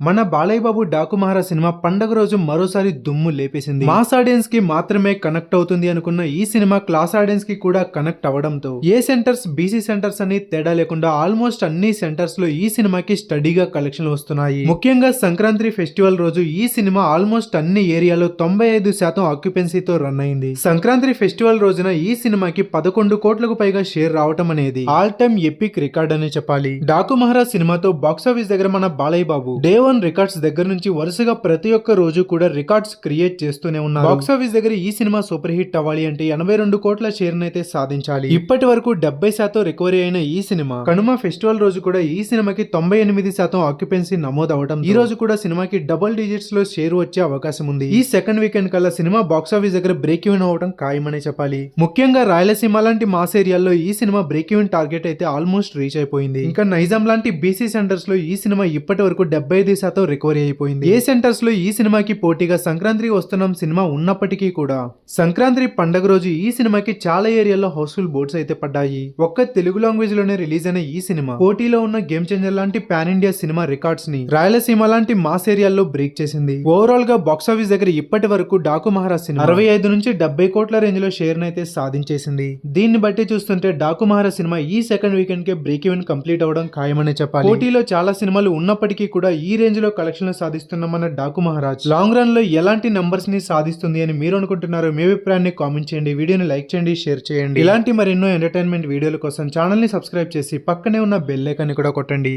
మన బాలయ్య బాబు డాకు మహారాజ్ సినిమా పండగ రోజు మరోసారి దుమ్ము లేపేసింది. మాస్ ఆడియన్స్కి మాత్రమే కనెక్ట్ అవుతుంది అనుకున్న ఈ సినిమా క్లాస్ ఆడియన్స్కి కూడా కనెక్ట్ అవడంతో ఏ సెంటర్స్ బీసీ సెంటర్స్ అని తేడా లేకుండా ఆల్మోస్ట్ అన్ని సెంటర్స్లో ఈ సినిమాకి స్టడీగా కలెక్షన్లు వస్తున్నాయి. ముఖ్యంగా సంక్రాంతి ఫెస్టివల్ రోజు ఈ సినిమా ఆల్మోస్ట్ అన్ని ఏరియాలో తొంభై ఐదు శాతం ఆక్యుపెన్సీతో రన్ అయింది. సంక్రాంతి ఫెస్టివల్ రోజున ఈ సినిమాకి పదకొండు కోట్లకు పైగా షేర్ రావటం అనేది ఆల్ టైమ్ ఎపిక్ రికార్డ్ అని చెప్పాలి. డాకు మహారాజ్ సినిమాతో బాక్సాఫీస్ దగ్గర మన Balayya Babu day one records దగ్గర నుంచి వరుసగా ప్రతి ఒక్క రోజు కూడా రికార్డ్స్ క్రియేట్ చేస్తూనే ఉన్నారు. బాక్సాఫీస్ దగ్గర ఈ సినిమా సూపర్ హిట్ అవ్వాలి అంటే ఎనభై రెండు కోట్ల షేర్ అయితే సాధించాలి. ఇప్పటి వరకు డెబ్బై శాతం రికవరీ అయిన ఈ సినిమా కనుమ ఫెస్టివల్ రోజు కూడా ఈ సినిమాకి తొంభై ఎనిమిది శాతం ఆక్యుపెన్సీ నమోదవడం ఈ రోజు కూడా సినిమాకి డబుల్ డిజిట్స్లో షేర్ వచ్చే అవకాశం ఉంది. ఈ సెకండ్ వీకెండ్ కల్లా సినిమా బాక్సాఫీస్ దగ్గర బ్రేక్ ఈవెన్ అవడం ఖాయమనే చెప్పాలి. ముఖ్యంగా రాయలసీమ లాంటి మాస్ ఏరియాల్లో ఈ సినిమా బ్రేక్ ఈవెన్ టార్గెట్ అయితే ఆల్మోస్ట్ రీచ్ అయిపోయింది. ఇంకా నైజాం లాంటి బీసీ సెంటర్స్లో ఈ సినిమా ఇప్పటి వరకు డెబ్బై ఐదు శాతం రికవరీ అయిపోయింది. ఏ సెంటర్స్లో ఈ సినిమాకి పోటీగా సంక్రాంతి వస్తున్నాం సినిమా ఉన్నప్పటికీ కూడా సంక్రాంతి పండగ రోజు ఈ సినిమాకి చాలా ఏరియాల్లో హౌస్ఫుల్ బోర్డ్స్ అయితే పడ్డాయి. ఒక్క తెలుగు లాంగ్వేజ్లోనే రిలీజ్ అయిన ఈ సినిమా పోటీలో ఉన్న గేమ్ చేంజర్ లాంటి పాన్ ఇండియా సినిమా రికార్డ్స్ని రాయలసీమ లాంటి మాస్ ఏరియాల్లో బ్రేక్ చేసింది. ఓవరాల్గా బాక్సాఫీస్ దగ్గర ఇప్పటి వరకు డాకు మహారాజ్ సినిమా అరవై ఐదు నుంచి డెబ్బై కోట్ల రేంజ్లో షేర్ అయితే సాధించేసింది. దీన్ని బట్టి చూస్తుంటే డాకు మహారాజ్ సినిమా ఈ సెకండ్ వీకెండ్ కే బ్రేక్ ఈవెన్ కంప్లీట్ అవడం ఖాయమనే చెప్పాలి. పోటీలో చాలా సినిమాలు ఉన్నప్పటికీ కూడా ఈ రేంజ్లో కలెక్షన్లు సాధిస్తున్న మన డాకు మహారాజ్. లాంగ్ రన్లో ఎలాంటి నంబర్స్ని సాధిస్తుంది అని మీరు అనుకుంటున్నారో మీ అభిప్రాయాన్ని కామెంట్ చేయండి వీడియోని లైక్ చేయండి షేర్ చేయండి. ఇలాంటి మరెన్నో ఎంటర్టైన్మెంట్ వీడియోల కోసం ఛానల్ని సబ్స్క్రైబ్ చేసి పక్కనే ఉన్న బెల్ ఐకాన్ కూడా కొట్టండి.